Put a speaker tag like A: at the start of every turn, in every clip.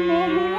A: Amen.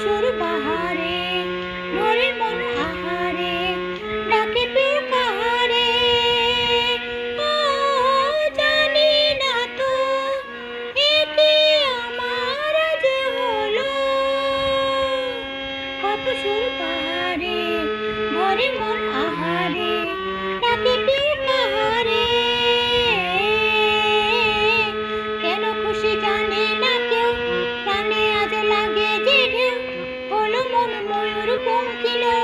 A: সুর বাহারে নরে মন আহারে, ডাকে পে কাহারে। জানি না তো একে আমার যে হলো? কত সুর বাহারে ঘরে মন আহারে ഒരു പൂങ്കിലേ